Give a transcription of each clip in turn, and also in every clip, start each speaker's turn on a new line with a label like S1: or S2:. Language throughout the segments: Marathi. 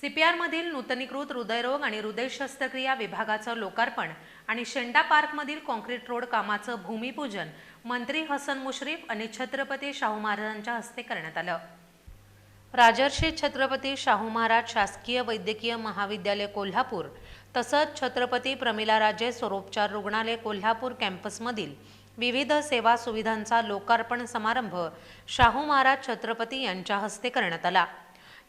S1: सीपीआरमधील नूतनीकृत हृदयरोग आणि हृदय शस्त्रक्रिया विभागाचं लोकार्पण आणि शेंडा पार्कमधील कॉन्क्रीट रोड कामाचं भूमिपूजन मंत्री हसन मुश्रीफ आणि छत्रपती शाहू महाराजांच्या हस्ते करण्यात आलं. राजर्षी छत्रपती शाहू महाराज शासकीय वैद्यकीय महाविद्यालय कोल्हापूर तसंच छत्रपती प्रमिलाराजे स्वरोपचार रुग्णालय कोल्हापूर कॅम्पसमधील विविध सेवा सुविधांचा लोकार्पण समारंभ शाहू महाराज छत्रपती यांच्या हस्ते करण्यात आला.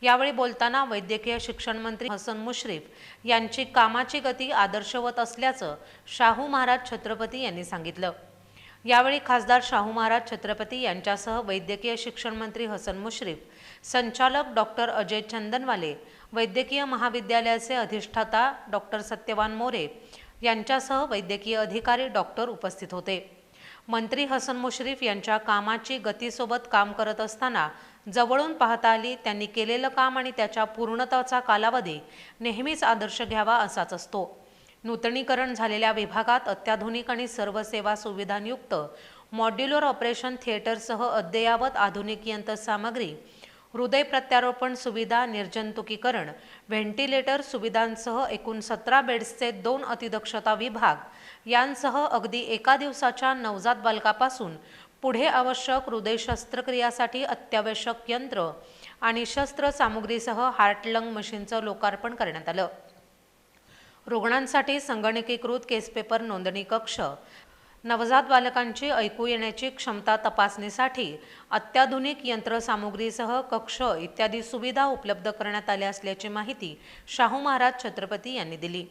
S1: यावेळी बोलताना वैद्यकीय शिक्षण मंत्री हसन मुश्रीफ यांची कामाची गती आदर्शवत असल्याचं शाहू महाराज छत्रपती यांनी सांगितलं. यावेळी खासदार शाहू महाराज छत्रपती यांच्यासह वैद्यकीय शिक्षण मंत्री हसन मुश्रीफ संचालक डॉक्टर अजय चंदनवाले वैद्यकीय महाविद्यालयाचे अधिष्ठाता डॉक्टर सत्यवान मोरे यांच्यासह वैद्यकीय अधिकारी डॉक्टर उपस्थित होते. मंत्री हसन मुश्रीफ यांच्या कामाची गतीसोबत काम करत असताना जवळून पाहता आली त्यांनी केलेलं काम आणि त्याच्या पूर्णताचा कालावधी नेहमीच आदर्श घ्यावा असाच असतो. नूतनीकरण झालेल्या विभागात अत्याधुनिक आणि सर्व सेवा सुविधांयुक्त मॉड्युलर ऑपरेशन थिएटरसह अद्ययावत आधुनिक यंत्रसामग्री हृदय प्रत्यारोपण सुविधा निर्जंतुकीकरण व्हेंटिलेटर सुविधांसह एकूण सतरा बेड्सचे दोन अतिदक्षता विभाग. यांसह अगदी एका दिवसाच्या नवजात बालकापासून पुढे आवश्यक हृदय शस्त्रक्रियासाठी अत्यावश्यक यंत्र आणि शस्त्रसामुग्रीसह हार्ट लंग मशीनचं लोकार्पण करण्यात आलं. रुग्णांसाठी संगणकीकृत केसपेपर नोंदणी कक्ष नवजात बालकांची ऐकू येण्याची क्षमता तपासणीसाठी अत्याधुनिक यंत्रसामुग्रीसह कक्ष इत्यादी सुविधा उपलब्ध करण्यात आल्या असल्याची माहिती शाहू महाराज छत्रपती यांनी दिली.